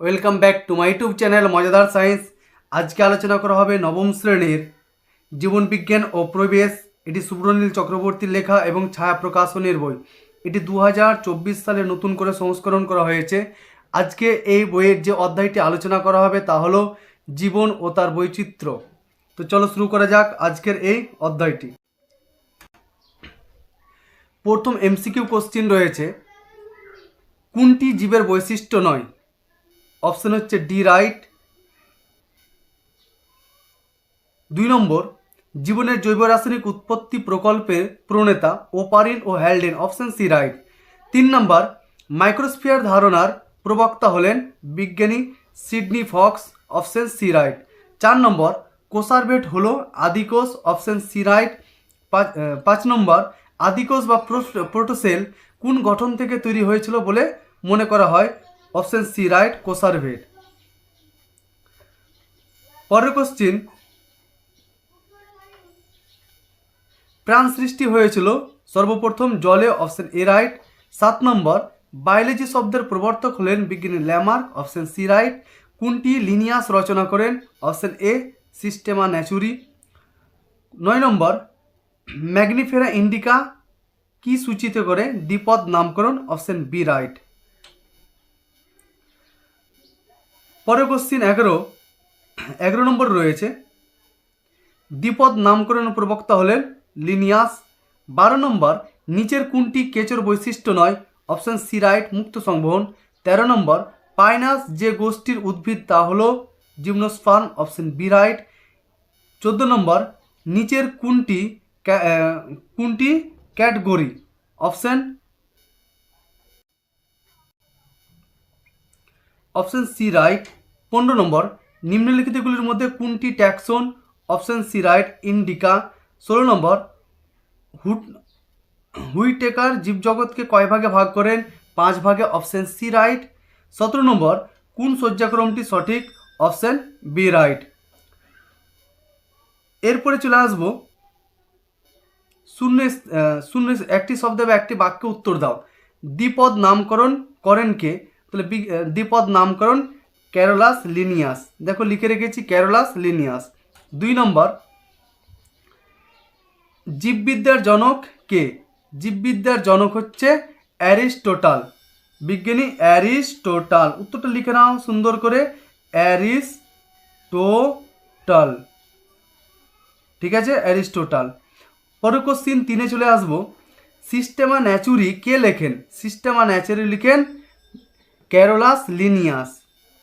Welcome back to my YouTube channel মজাদার science আজকে আলোচনা করা হবে নবম শ্রেণির জীবনবিজ্ঞান ও পরিবেশ। এটি সুব্রনীল চক্রবর্তীর লেখা এবং ছায়া প্রকাশনের বই। এটি দু হাজার চব্বিশ সালে নতুন করে সংস্করণ করা হয়েছে। আজকে এই বইয়ের যে অধ্যায়টি আলোচনা করা হবে তা হলো জীবন ও তার বৈচিত্র্য। তো চলো শুরু করা যাক আজকের এই অধ্যায়টি। প্রথম এমসিকিউ কোশ্চিন রয়েছে, কোনটি জীবের বৈশিষ্ট্য নয়? অপশন হচ্ছে ডি রাইট। দুই নম্বর, জীবনের জৈব রাসায়নিক উৎপত্তি প্রকল্পের প্রণেতা ওপারিন ও হ্যালডেন, অপশন সি রাইট। তিন নম্বর, মাইক্রোস্ফিয়ার ধারণার প্রবক্তা হলেন বিজ্ঞানী Sidney Fox, option C right. চার নম্বর, কোসারভেট হলো আদিকোষ, অপশন সি রাইট। পাঁচ নম্বর, আদিকোষ বা প্রোটোসেল কোন গঠন থেকে তৈরি হয়েছিল বলে মনে করা হয়? Option C, right, coacervate. পরের কোশ্চিন প্রাণ সৃষ্টি হয়েছিল সর্বপ্রথম জলে, অপশন এ, রাইট। সাত নম্বর, বায়োলজি শব্দের প্রবর্তক হলেন বিজ্ঞানী ল্যামার্ক, অপশন সি, রাইট। কোনটি লিনিয়াস রচনা করেন? Option A, Systema Naturae. নয় নম্বর, ম্যাগনিফেরা ইন্ডিকা কি সূচিত করে দ্বিপদ নামকরণ? Option B, right. পরের কোশ্চিন এগারো। এগারো নম্বর রয়েছে। দ্বিপদ নামকরণ প্রবক্তা হলেন লিনিয়াস। বারো নম্বর, নিচের কোনটি কেচোর বৈশিষ্ট্য নয়? অপশান সি রাইট, মুক্ত সংবহন। তেরো নম্বর, পাইনাস যে গোষ্ঠীর উদ্ভিদ তা হল জিমনোস্পার্ম অপশান বি রাইট। চোদ্দ নম্বর, নিচের কোনটি কোনটি category? Option option C right. পনেরো নম্বর, নিম্নলিখিতগুলির মধ্যে কোনটি taxon option C right, indica. ষোলো নম্বর, হুট হুইটেকার জীবজগৎকে কয় ভাগে ভাগ করেন? পাঁচ ভাগে, অপশন সি রাইট। সতেরো নম্বর, কোন শয্যাক্রমটি সঠিক? Option B right. এরপরে চলে আসব। শূন্য শূন্য একটি শব্দ বা একটি বাক্য উত্তর দাও। দ্বিপদ নামকরণ করেন কে? তাহলে দ্বিপদ নামকরণ ক্যারোলাস লিনিয়াস দেখো, লিখে রেখেছি ক্যারোলাস লিনিয়াস দুই নম্বর। জীববিদ্যার জনক কে? জীববিদ্যার জনক হচ্ছে অ্যারিস্টোটাল। বিজ্ঞানী অ্যারিস্টোটাল। উত্তরটা লিখে নাও সুন্দর করে। অ্যারিস্টোটাল। ঠিক আছে, অ্যারিস্টোটাল। পরের কোশ্চিন তিনে চলে আসব। সিস্টেমা ন্যাচুরি কে লেখেন? সিস্টেমা ন্যাচুরি লিখেন ক্যারোলাস লিনিয়াস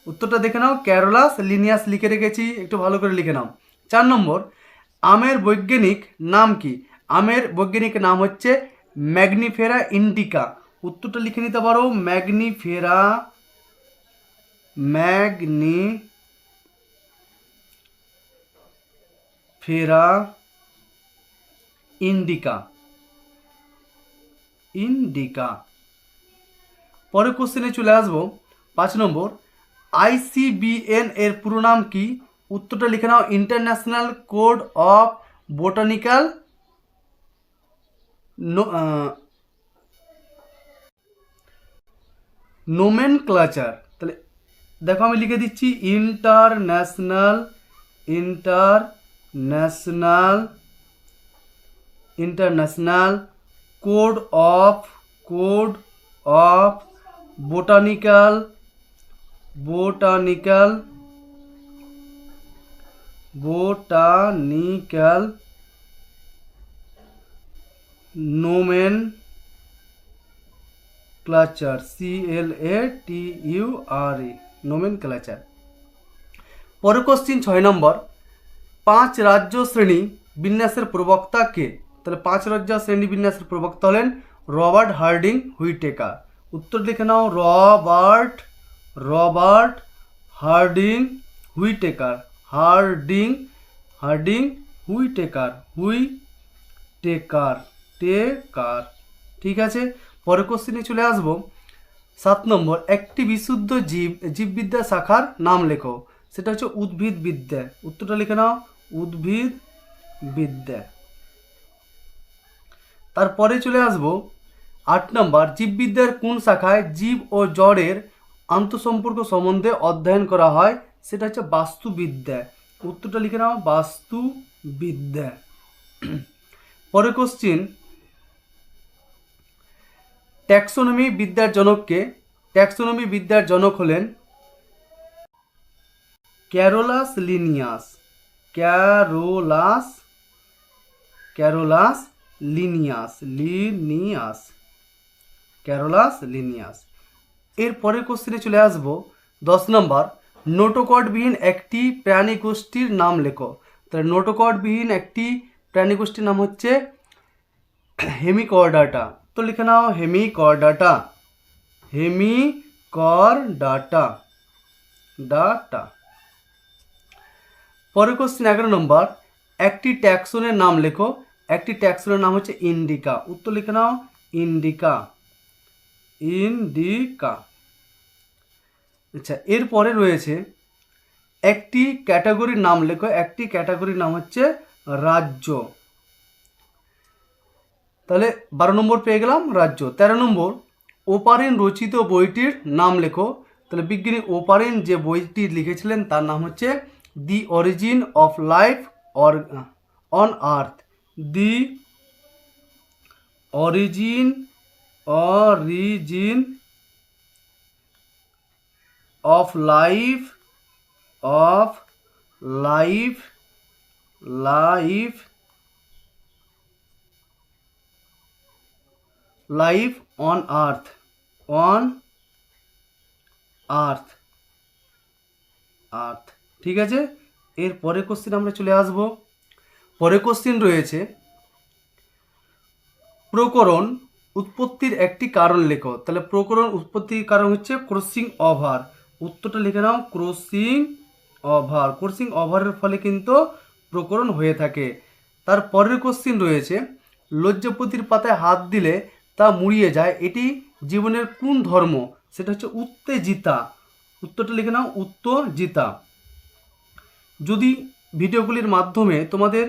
উত্তরটা দেখে নাও ক্যারোলাস লিনিয়াস লিখে রেখেছি, একটু ভালো করে লিখে নাও। চার নম্বর, আমের বৈজ্ঞানিক নাম কি? আমের বৈজ্ঞানিক নাম হচ্ছে ম্যাগনিফেরা ইন্ডিকা উত্তরটা লিখে নিতে পারো ম্যাগনিফেরা ম্যাগনি ফেরা ইন্ডিকা ইন্ডিকা পরের কোশ্চেনে চলে আসব, পাঁচ নম্বর আইসিবিএন এর পুরো নাম কি? উত্তরটা লিখে নাও international code of botanical nomenclature তাহলে দেখো আমি লিখে দিচ্ছি international international international code of code of botanical botanical botanical nomenclature C L A T U R A nomenclature. পরের কোশ্চিন ছয় নম্বর, পাঁচ রাজ্য শ্রেণি বিন্যাসের প্রবক্তা কে? তাহলে পাঁচ রাজ্য শ্রেণি বিন্যাসের প্রবক্তা হলেন রবার্ট হার্ডিং হুইটেকার। উত্তর লিখে নাও, Robert Robert Harding Whitaker. Harding Harding Whitaker Whitaker. টেকার ঠিক আছে? পরের কোশ্চেনে চলে আসব। সাত নম্বর, একটি বিশুদ্ধ জীব, জীববিদ্যা শাখার নাম লেখো। সেটা হচ্ছে উদ্ভিদ বিদ্যা। উত্তরটা লিখে নাও, উদ্ভিদ বিদ্যা। তারপরে চলে আসব। আট নম্বর, জীববিদ্যার কোন শাখায় জীব ও জড়ের আন্তঃসম্পর্ক সম্বন্ধে অধ্যয়ন করা হয়, সেটা হচ্ছে বাস্তুবিদ্যা। উত্তরটা লিখে নাও, বাস্তুবিদ্যা। পরে কোশ্চিন ট্যাক্সোনমি বিদ্যার জনককে ট্যাক্সোনমি বিদ্যার জনক হলেন Carolus Linnaeus. Carolus Carolus Linnaeus Linnaeus. Carolus Linnaeus. এর পরের কোশ্চেনে চলে আসব। দশ নম্বর নোটোকটবিহীন একটি প্রাণী গোষ্ঠীর নাম লেখো। তাহলে নোটোকটবিহীন একটি প্রাণী গোষ্ঠীর নাম হচ্ছে হেমিকর্ডাটা। তো লিখে নাও, হেমিকর্ডাটা। হেমিকর্ডাটা। ডাটা। পরের কোশ্চেন এগারো নম্বর, একটি ট্যাক্সনের নাম লেখো। একটি ট্যাক্সনের নাম হচ্ছে ইন্ডিকা। উত্তর লিখে নাও, ইন্ডিকা। ইন্ডিকা। আচ্ছা এরপরে রয়েছে একটি ক্যাটাগরির নাম লেখো, একটি ক্যাটাগরির নাম হচ্ছে রাজ্য। তাহলে বারো নম্বর পেয়ে গেলাম, রাজ্য। তেরো নম্বর, ওপারেন রচিত বইটির নাম লেখো। তাহলে বিজ্ঞানী ওপারেন যে বইটি লিখেছিলেন, তার নাম হচ্ছে the origin of life or on earth. The origin origin of life of life life life on earth on earth earth. ঠিক আছে? এর পরে কোশ্চেন আমরা চলে আসব। পরে কোশ্চেন রয়েছে প্রকরণ উৎপত্তির একটি কারণ লেখো। তাহলে প্রকরণ উৎপত্তির কারণ হচ্ছে ক্রসিং ওভার। উত্তরটা লিখে নাও, ক্রসিং ওভার। ক্রসিং ওভারের ফলে কিন্তু প্রকরণ হয়ে থাকে। তার পরের কোশ্চিন রয়েছে, লজ্জাপতির পাতায় হাত দিলে তা মুড়িয়ে যায়, এটি জীবনের কোন ধর্ম? সেটা হচ্ছে উত্তেজিতা। উত্তরটা লিখে নাও, উত্তরজিতা। যদি ভিডিওগুলির মাধ্যমে তোমাদের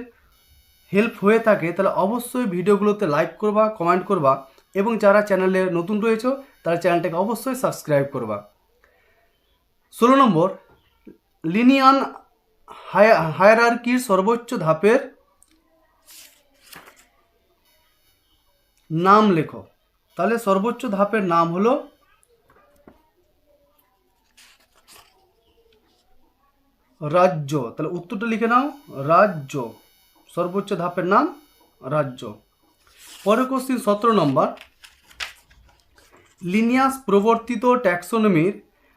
হেল্প হয়ে থাকে, তাহলে অবশ্যই ভিডিওগুলোতে লাইক করবা কমেন্ট করবা। এবং যারা চ্যানেলে নতুন রয়েছে, তারা চ্যানেলটাকে অবশ্যই সাবস্ক্রাইব করবা। ষোলো নম্বর, লিনিয়ান হায়ারার্কির সর্বোচ্চ ধাপের নাম লেখো। তাহলে সর্বোচ্চ ধাপের নাম হলো রাজ্য। তাহলে উত্তরটা লিখে নাও, রাজ্য। সর্বোচ্চ ধাপের নাম রাজ্য। পরের কোশ্চিন সতেরো নম্বর লিনিয়াস প্রবর্তিত ট্যাক্সোনমির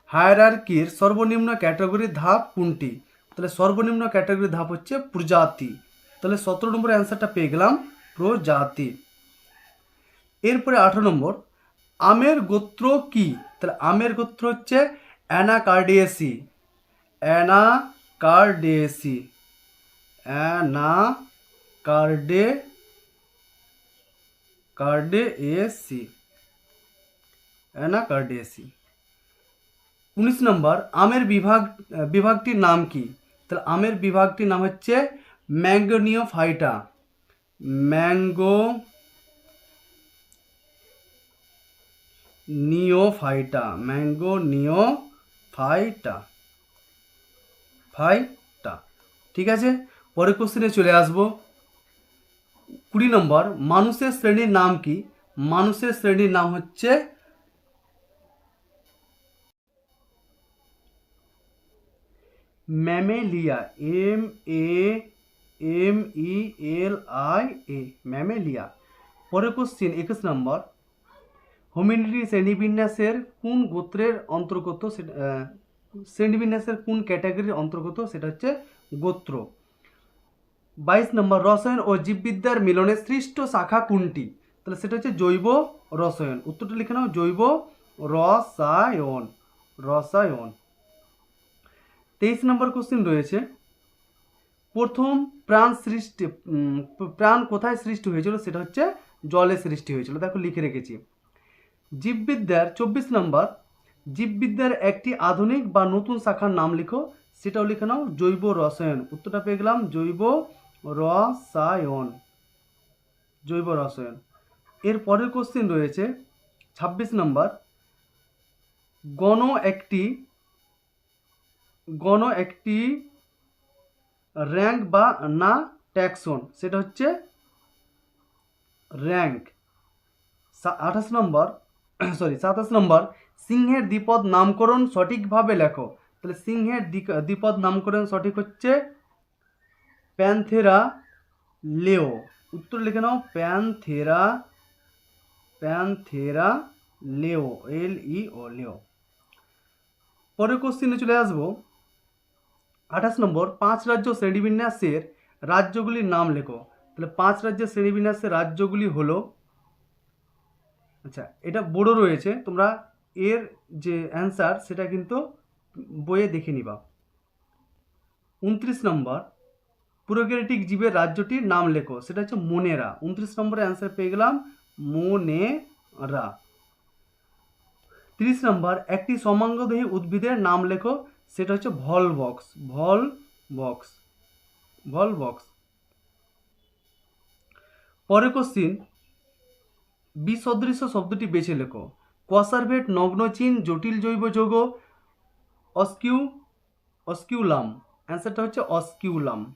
হায়ারার্কির সর্বনিম্ন ক্যাটাগরির ধাপ কোনটি? তাহলে সর্বনিম্ন ক্যাটাগরির ধাপ হচ্ছে প্রজাতি। তাহলে সতেরো নম্বর অ্যান্সারটা পেয়ে গেলাম, প্রজাতি। এরপরে আঠারো নম্বর আমের গোত্র কি? তাহলে আমের গোত্র হচ্ছে অ্যানাকার্ডিয়েসি অ্যানাকার্ডেসি। অ্যানা কার্ডে কার্ডে এসি অ্যানাকার্ডেসি উনিশ নম্বর, আমের বিভাগ, বিভাগটির নাম কি? তাহলে আমের বিভাগটির নাম হচ্ছে ম্যাঙ্গোনিও ফাইটা ম্যাঙ্গো নিওফাইটা ম্যাঙ্গো নিও ফাইটা। ফাইটা ঠিক আছে? পরের কোশ্চেনে চলে আসব। কুড়ি নম্বর, মানুষের শ্রেণির নাম কি? মানুষের শ্রেণির নাম হচ্ছে Mammalia, M A, M E, L I, A, Mammalia. পরের কোশ্চিন একুশ নম্বর হোমিনিটি শ্রেণীবিন্যাসের কোন গোত্রের অন্তর্গত সেটা শ্রেণীবিন্যাসের কোন ক্যাটাগরির অন্তর্গত সেটা হচ্ছে গোত্র? বাইশ নম্বর রসায়ন ও জীববিদ্যার মিলনে সৃষ্ট শাখা কোনটি? তাহলে সেটা হচ্ছে জৈব রসায়ন। উত্তরটা লিখে নাও, জৈব রসায়ন রসায়ন। তেইশ নম্বর কোশ্চেন রয়েছে, প্রথম প্রাণ সৃষ্টি প্রাণ কোথায় সৃষ্টি হয়েছিল? সেটা হচ্ছে জলে সৃষ্টি হয়েছিল। দেখো, লিখে রেখেছি। জীববিদ্যার চব্বিশ নম্বর, জীববিদ্যার একটি আধুনিক বা নতুন শাখার নাম লিখো, সেটাও লিখে নাও, জৈব রসায়ন। উত্তরটা পেয়ে গেলাম, জৈব রসায়ন জৈব রসায়ন। এর পরের কোশ্চেন রয়েছে ছাব্বিশ নম্বর গণ একটি গণ একটি র্যাঙ্ক বা না ট্যাক্সন সেটা হচ্ছে র্যাঙ্ক আঠাশ নম্বর সরি সাতাশ নম্বর সিংহের দ্বিপদ নামকরণ সঠিকভাবে লেখো। তাহলে সিংহের দ্বি- দ্বিপদ নামকরণ সঠিক হচ্ছে প্যান্থেরা লেও। উত্তর লিখে নাও, প্যান্থেরা প্যান্থেরা লেও এল ই ও লেও। পরের কোশ্চিনে চলে আসব। আঠাশ নম্বর, পাঁচ রাজ্য শ্রেণীবিন্যাসের রাজ্যগুলির নাম লেখো। তাহলে পাঁচ রাজ্যের শ্রেণীবিন্যাসের রাজ্যগুলি হলো আচ্ছা এটা বড় রয়েছে, তোমরা এর যে অ্যান্সার সেটা কিন্তু বইয়ে দেখে নিবা। উনত্রিশ নম্বর পুরোগ্রেটিক জীবের রাজ্যটির নাম লেখো। সেটা হচ্ছে মনেরা। উনত্রিশ নম্বরে অ্যান্সার পেয়ে গেলাম, মনেরা। তিরিশ নম্বর, একটি সমাঙ্গদেহী উদ্ভিদের নাম লেখো। সেটা হচ্ছে ভল বক্স ভল বক্স ভল বক্স পরে কোশ্চিন বিসদৃশ্য শব্দটি বেছে লেখো। কোয়াসারভেট নগ্নচিন জটিল জৈব যৌগ, অস্কিউ, অস্কিউলাম। অ্যান্সারটা হচ্ছে অস্কিউলাম।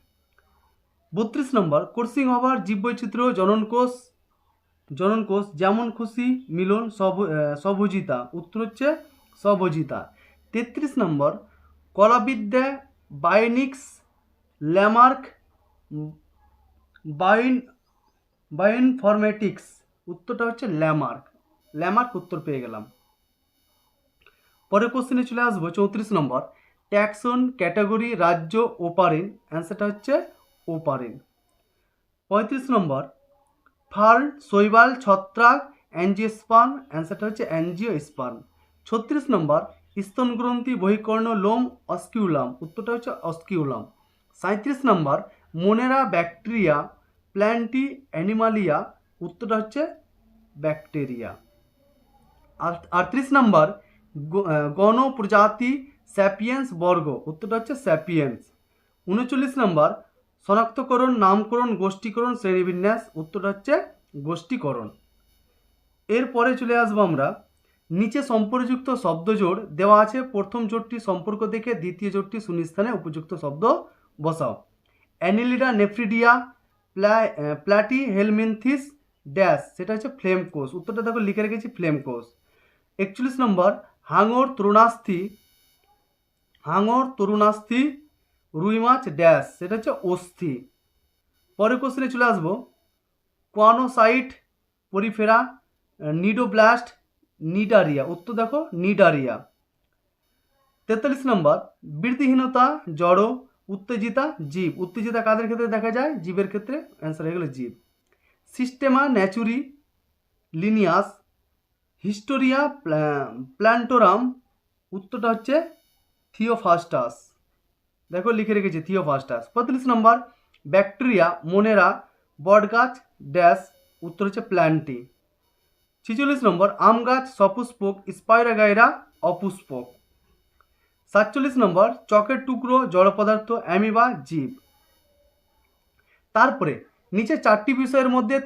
বত্রিশ নম্বর, কোর্সিং হবার জীববৈচিত্র্য জননকোষ জননকোষ যেমন খুশি, মিলন, সব সভজিতা। উত্তর হচ্ছে সভজিতা। তেত্রিশ নম্বর, কলাবিদ্যা, বায়োনিক্স, ল্যামার্ক, বায়োন বায়োইনফরমেটিক্স উত্তরটা হচ্ছে ল্যামার্ক। ল্যামার্ক উত্তর পেয়ে গেলাম। পরের কোশ্চেনে চলে আসব, চৌত্রিশ নম্বর, ট্যাক্সন ক্যাটাগরি, রাজ্য, ওপারিন। অ্যান্সারটা হচ্ছে ওপারিন। পঁয়ত্রিশ নম্বর। ফার্ন শৈবাল, ছত্রাক অ্যাঞ্জিওস্পার্ম অ্যান্সারটা হচ্ছে অ্যাঞ্জিওস্পার্ম। ছত্রিশ নম্বর। স্তনগ্রন্থি, বহিকর্ণ, লোম, অস্কিউলাম। উত্তরটা হচ্ছে অস্কিউলাম। সাঁত্রিশ নম্বর। Monera, Bacteria, Plantae, Animalia. উত্তরটা হচ্ছে ব্যাকটেরিয়া। আটত্রিশ নম্বর। গণ, প্রজাতি, স্যাপিয়েন্স, বর্গ। উত্তরটা হচ্ছে স্যাপিয়েন্স। উনচল্লিশ নম্বর। শনাক্তকরণ, নামকরণ, গোষ্ঠীকরণ, শ্রেণীবিন্যাস, উত্তরটা হচ্ছে গোষ্ঠীকরণ। এরপরে চলে আসব আমরা। নিচে সম্পর্কযুক্ত শব্দজোড় দেওয়া আছে, প্রথম জোটটি সম্পর্ক দেখে দ্বিতীয় জোটটি শূন্যস্থানে উপযুক্ত শব্দ বসাও। অ্যানিলিডা নেফ্রিডিয়া, প্লা প্ল্যাটি হেলমিনথিস ড্যাশ, সেটা হচ্ছে ফ্লেম কোষ উত্তরটা দেখো, লিখে রেখেছি ফ্লেম কোষ একচল্লিশ নম্বর, হাঙর তরুণাস্থি হাঙর তরুণাস্থি রুই মাছ, ড্যাশ, সেটা হচ্ছে অস্থি। পরের কোশ্চেনে চলে আসব। Choanocyte, Porifera, cnidoblast, Cnidaria. উত্তর দেখো, নিডারিয়া। তেতাল্লিশ নম্বর বৃদ্ধিহীনতা জড়ো, উত্তেজিতা, জীব। উত্তেজিতা কাদের ক্ষেত্রে দেখা যায়? জীবের ক্ষেত্রে। অ্যান্সার হয়ে গেল জীব। Systema Naturae, Linnaeus, Historia Plantarum. উত্তরটা হচ্ছে থিওফাস্টাস। দেখো লিখে রেখেছি, থিওফাস্টাস। পঁয়তাল্লিশ নম্বর, ব্যাকটেরিয়া, মোনেরা, বটগাছ, ড্যাশ, উত্তর হচ্ছে প্ল্যান্টি। ছিচল্লিশ নম্বর, আম গাছ সপুষ্পক স্পাইরাগাইরা অপুষ্পক সাতচল্লিশ নম্বর, চকের টুকরো, জড় পদার্থ, অ্যামিবা, জীব। তারপরে, নিচে চারটি বিষয়ের মধ্যে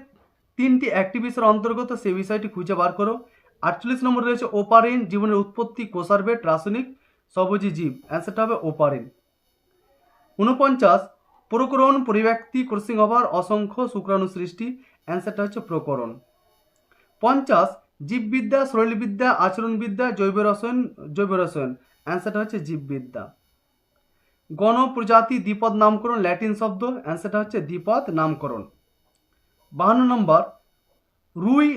তিনটি একটি বিষয়ের অন্তর্গত সেই বিষয়টি খুঁজে বার করো। আটচল্লিশ নম্বর রয়েছে ওপারিন, জীবনের উৎপত্তি কোষারবেট রাসায়নিক, সবজি, জীব। অ্যান্সারটা হবে ওপারিন। উনপঞ্চাশ প্রকরণ পরিব্যক্তি ক্রসিং ওভার অসংখ্য শুক্রাণু সৃষ্টি অ্যান্সারটা হচ্ছে প্রকরণ। পঞ্চাশ, জীববিদ্যা শরীরবিদ্যা আচরণবিদ্যা জৈব রসায়ন জৈব রসায়ন অ্যান্সারটা হচ্ছে জীববিদ্যা। গণ প্রজাতি দ্বিপদ নামকরণ, ল্যাটিন শব্দ অ্যান্সারটা হচ্ছে দ্বিপদ নামকরণ। বাহান্ন নম্বর, রুই,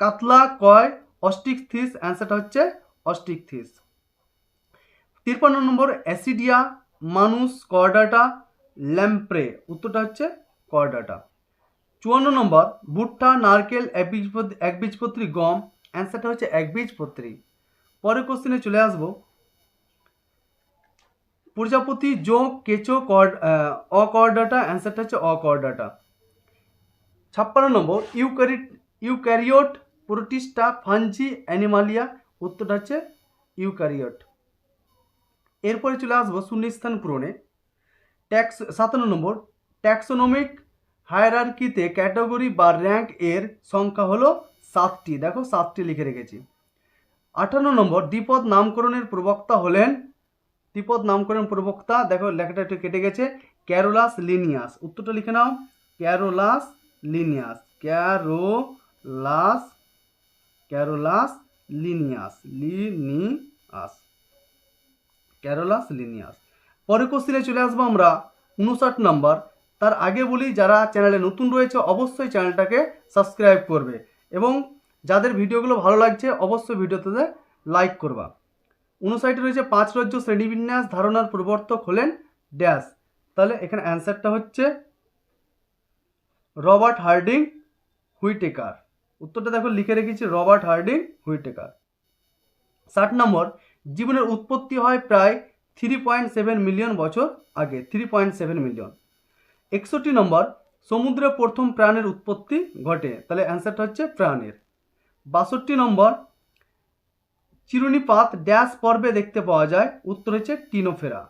কাতলা, কয় অস্টিক থিস অ্যান্সারটা হচ্ছে অস্টিক থিস তিরপান্ন নম্বর, অ্যাসিডিয়া মানুষ কর্ডাটা ল্যাম্প্রে, উত্তরটা হচ্ছে কর্ডাটা। চুয়ান্ন নম্বর, ভুট্টা, নারকেল একবীজপত্রী গম, অ্যান্সারটা হচ্ছে একবীজপত্রী পরের কোশ্চেনে চলে আসব। প্রজাপতি যোগ কেঁচো কর্ড অকর্ডাটা, অ্যান্সারটা হচ্ছে অকর্ডাটা। ছাপ্পান্ন নম্বর, eukaryote, eukaryote, Protista, Fungi, Animalia, উত্তরটা হচ্ছে ইউক্যারিওট। এরপরে চলে আসব শূন্যস্থান পূরণে। ট্যাক্স, সাতান্ন নম্বর, ট্যাক্সোনমিক হায়ারার্কিতে ক্যাটাগরি বা র্যাঙ্ক এর সংখ্যা হলো সাতটি। দেখো সাতটি লিখে রেখেছি। আটান্ন নম্বর, দ্বিপদ নামকরণের প্রবক্তা হলেন, দ্বিপদ নামকরণ প্রবক্তা, দেখো লেখাটা একটু কেটে গেছে, ক্যারোলাস লিনিয়াস। উত্তরটা লিখে নাও, Carolus Linnaeus, Carolus Carolus Linnaeus Linnaeus. Carolus Linnaeus পরে কোশ্চিনে চলে আসব আমরা উনষাট নম্বর তার আগে বলি, যারা চ্যানেলে নতুন রয়েছে, অবশ্যই চ্যানেলটাকে সাবস্ক্রাইব করবে এবং যাদের ভিডিওগুলো ভালো লাগছে, অবশ্যই ভিডিওতে লাইক করবা। উনষাটে রয়েছে পাঁচ রজ্য শ্রেণীবিন্যাস, ধারণার প্রবর্তক হলেন ড্যাশ। তাহলে এখানে অ্যান্সারটা হচ্ছে রবার্ট হার্ডিং হুইটেকার। উত্তরটা দেখো, লিখে রেখেছি, রবার্ট হার্ডিং হুইটেকার। ষাট নম্বর জীবনের উৎপত্তি হয় প্রায় থ্রি পয়েন্ট সেভেন মিলিয়ন বছর আগে থ্রি পয়েন্ট সেভেন মিলিয়ন একষট্টি নম্বর, সমুদ্রে প্রথম প্রাণের উৎপত্তি ঘটে, তাহলে অ্যান্সারটা হচ্ছে প্রাণের। বাষট্টি নম্বর, চিরুনিপাত ড্যাশ পর্বে দেখতে পাওয়া যায়, উত্তর হচ্ছে টিনোফেরা।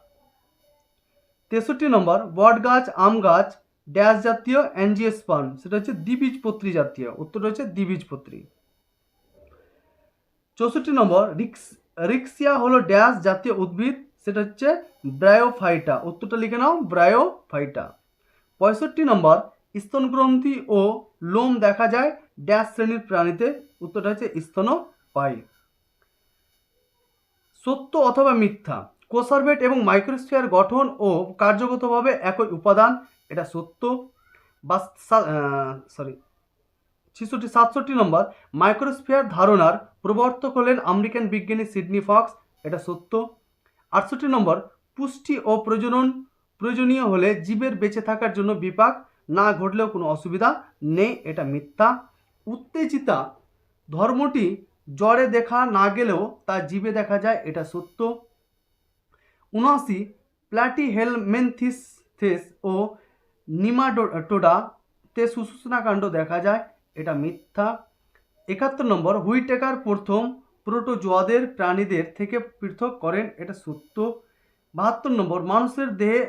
তেষট্টি নম্বর বট গাছ আম গাছ ড্যাশ জাতীয় অ্যাঞ্জিওস্পার্ম সেটা হচ্ছে দ্বিবীজপত্রী জাতীয়, উত্তরটা হচ্ছে দ্বিবীজপত্রী। চৌষট্টি নম্বর, রিক্স রিক্সিয়া হলো ড্যাশ জাতীয় উদ্ভিদ, সেটা হচ্ছে ব্রায়োফাইটা। উত্তরটা লিখে নাও, ব্রায়োফাইটা। পঁয়ষট্টি নম্বর, স্তনগ্রন্থি ও লোম দেখা যায় ড্যাশ শ্রেণির প্রাণীতে, উত্তরটা হচ্ছে স্তনপায়ী। সত্য অথবা মিথ্যা, কোসারভেট এবং মাইক্রোস্ফিয়ার গঠন ও কার্যগতভাবে একই উপাদান, এটা সত্য। বা সরি ছেষট্টি সাতষট্টি নম্বর, মাইক্রোস্ফিয়ার ধারণার প্রবর্তক হলেন আমেরিকান বিজ্ঞানী সিডনি ফক্স, এটা সত্য। আটষট্টি নম্বর, পুষ্টি ও প্রজনন, প্রয়োজনীয় হলে জীবের বেঁচে থাকার জন্য বিপাক না ঘটলেও কোনো অসুবিধা নেই, এটা মিথ্যা। উত্তেজিতা, ধর্মটি জ্বরে দেখা না গেলেও তা জীবে দেখা যায়, এটা সত্য। উনআশি প্ল্যাটি হেলমেন্থিস ও নিমাটোডা তে সুষুনাকাণ্ড দেখা যায় এটা মিথ্যা। একাত্তর নম্বর, হুইটেকার প্রথম প্রোটোজোয়াদের প্রাণীদের থেকে পৃথক করেন, এটা সত্য। বাহাত্তর নম্বর, মানুষের দেহে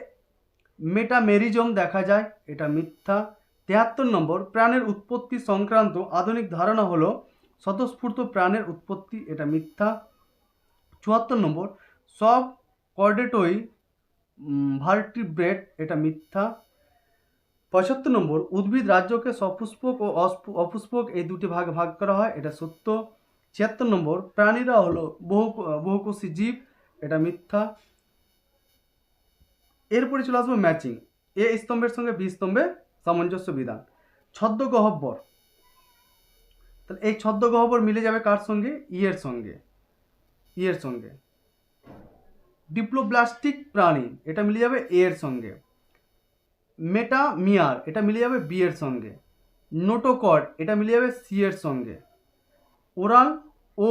মেটামেরিজম দেখা যায়, এটা মিথ্যা। তেহাত্তর নম্বর, প্রাণের উৎপত্তি সংক্রান্ত আধুনিক ধারণা হলো স্বতঃস্ফূর্ত প্রাণের উৎপত্তি, এটা মিথ্যা। চুয়াত্তর নম্বর, সব কর্ডেটই ভার্টিব্রেট, এটা মিথ্যা। পঁচাত্তর নম্বর, উদ্ভিদ রাজ্যকে সপুষ্পক ও অপুষ্পক এই দুটি ভাগে ভাগ করা হয়, এটা সত্য। ছিয়াত্তর নম্বর, প্রাণীরা হলো বহু, বহুকোষী জীব, এটা মিথ্যা। এরপরে চলে আসব ম্যাচিং, এ স্তম্ভের সঙ্গে বি স্তম্ভের সামঞ্জস্য বিধান। ছদ্ম গহব্বর, তাহলে এই ছদ্ম গহ্বর মিলে যাবে কার সঙ্গে? ইয়ের সঙ্গে ইয়ের সঙ্গে। ডিপ্লোব্লাস্টিক প্রাণী, এটা মিলে যাবে এর সঙ্গে। মেটা মিয়ার, এটা মিলে যাবে বি এর সঙ্গে। নোটোকড এটা মিলে যাবে সি এর সঙ্গে। ওরাল ও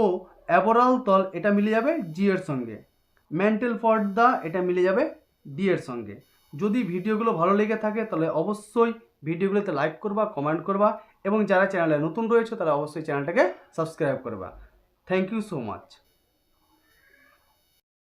অ্যাবোরাল তল, এটা মিলে যাবে জি এর সঙ্গে। মেন্টাল পর্দা এটা মিলে যাবে ডি এর সঙ্গে। যদি ভিডিওগুলো ভালো লেগে থাকে, তাহলে অবশ্যই ভিডিওগুলোতে লাইক করবা, কমেন্ট করবা এবং যারা চ্যানেলে নতুন রয়েছে, তারা অবশ্যই চ্যানেলটাকে সাবস্ক্রাইব করবা। Thank you so much.